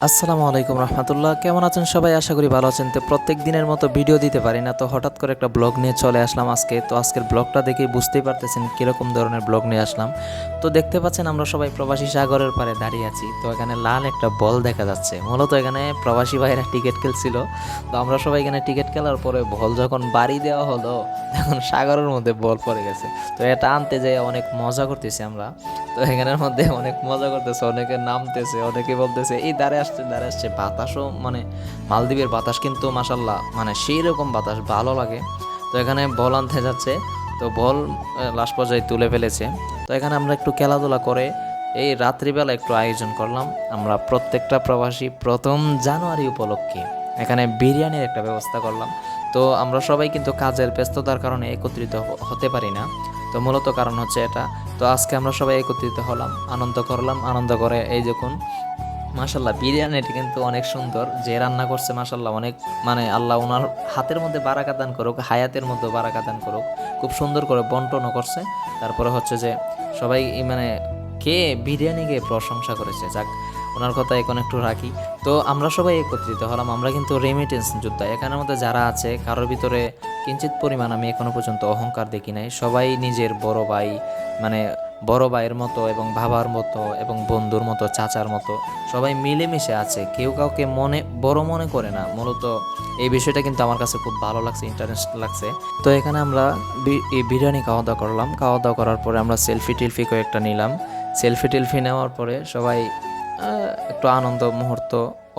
আসসালামু আলাইকুম রহমতুল্লাহ। কেমন আছেন সবাই? আশা করি ভালো আছেন। তো প্রত্যেক দিনের মতো ভিডিও দিতে পারি না, তো হঠাৎ করে একটা ব্লগ নিয়ে চলে আসলাম আজকে। তো আজকের ব্লগটা দেখে বুঝতেই পারতেছেন কীরকম ধরনের ব্লগ নিয়ে আসলাম। তো দেখতে পাচ্ছেন আমরা সবাই প্রবাসী সাগরের পারে দাঁড়িয়ে আছি। তো এখানে লাল একটা বল দেখা যাচ্ছে। মূলত এখানে প্রবাসী ভাইরা টিকিট খেলছিল। তো আমরা সবাই এখানে টিকিট খেলার পরে বল যখন বাড়ি দেওয়া হলো, তখন সাগরের মধ্যে বল পড়ে গেছে। তো এটা আনতে যেয়ে অনেক মজা করতেছি আমরা। তো এখানের মধ্যে অনেক মজা করতেছে, অনেকে নামতেছে, অনেকে বলতেছে, এই দাঁড়ে আসছে দাঁড়ে আসছে বাতাসও মানে মালদ্বীপের বাতাস কিন্তু মাসাল্লাহ মানে সেই রকম বাতাস, ভালো লাগে। তো এখানে বল আনতে যাচ্ছে, তো বল লাস্ট পর্যায়ে তুলে ফেলেছে। তো এখানে আমরা একটু খেলাধুলা করে এই রাত্রিবেলা একটু আয়োজন করলাম। আমরা প্রত্যেকটা প্রবাসী প্রথম জানুয়ারি উপলক্ষে এখানে বিরিয়ানির একটা ব্যবস্থা করলাম। তো আমরা সবাই কিন্তু কাজের ব্যস্ততার কারণে একত্রিত হতে পারি না। তো মূলত কারণ হচ্ছে এটা। তো আজকে আমরা সবাই একত্রিত হলাম, আনন্দ করলাম, আনন্দ করে এই দেখুন মাশাল্লাহ বিরিয়ানিটি কিন্তু অনেক সুন্দর। যে রান্না করছে মাশাল্লাহ অনেক মানে আল্লাহ ওনার হাতের মধ্যে বারাকা দান করুক, হায়াতের মধ্যে বারাকা দান করুক, খুব সুন্দর করে বন্টনও করছে। তারপরে হচ্ছে যে সবাই মানে কে বিরিয়ানিকে প্রশংসা করেছে, যাক, ওনার কথা এখন একটু রাখি। তো আমরা সবাই একত্রিত হলাম, আমরা কিন্তু রেমিটেন্স যোদ্ধা। এখানের মধ্যে যারা আছে কারোর ভিতরে কিঞ্চিত পরিমাণ আমি এখনও পর্যন্ত অহংকার দেখি নাই। সবাই নিজের বড় ভাই মানে বড় ভাইয়ের মতো এবং বাবার মতো এবং বন্ধুর মতো, চাচার মতো, সবাই মিলেমিশে আছে। কেউ কাউকে মনে, বড় মনে করে না। মূলত এই বিষয়টা কিন্তু আমার কাছে খুব ভালো লাগছে ইন্টারেস্ট লাগছে। তো এখানে আমরা বিরিয়ানি খাওয়া দাওয়া করলাম। খাওয়া দাওয়া করার পরে আমরা সেলফি টেলফি কয়েকটা নিলাম। সেলফি টেলফি নেওয়ার পরে সবাই একটু আনন্দ মুহূর্ত,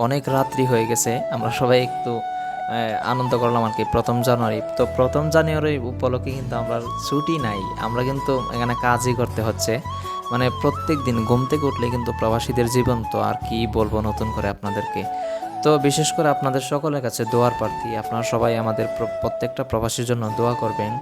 অনেক রাত্রি হয়ে গেছে। আমরা সবাই একটু আনন্দ করলাম আর কি প্রথম জানুয়ারি। তো প্রথম জানুয়ারি উপলক্ষে কিন্তু আমরা ছুটি নাই। আমরা কিন্তু এখানে কাজই করতে হচ্ছে। মানে প্রত্যেক দিন ঘুম থেকে উঠলে কিন্তু প্রবাসীদের জীবন তো আর কি বলব নতুন করে আপনাদেরকে। তো বিশেষ করে আপনাদের সকলের কাছে দোয়ার প্রার্থী। আপনারা সবাই আমাদের প্র- প্রত্যেকটা প্রবাসীর জন্য দোয়া করবেন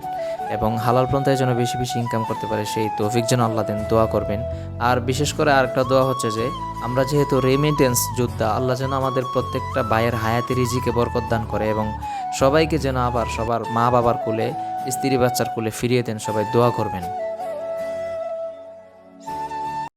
এবং হালাল পন্থায় যেন বেশি বেশি ইনকাম করতে পারে, সেই তৌফিক যেন আল্লাহ দেন, দোয়া করবেন। আর বিশেষ করে আরেকটা দোয়া হচ্ছে যে, আমরা যেহেতু রেমিটেন্স যোদ্ধা, আল্লাহ যেন আমাদের প্রত্যেকটা ভাইয়ের হায়াতি রিজিকে বরকত দান করে এবং সবাইকে যেন আবার সবার মা বাবার কোলে স্ত্রী বাচ্চার কোলে ফিরিয়ে দেন, সবাই দোয়া করবেন।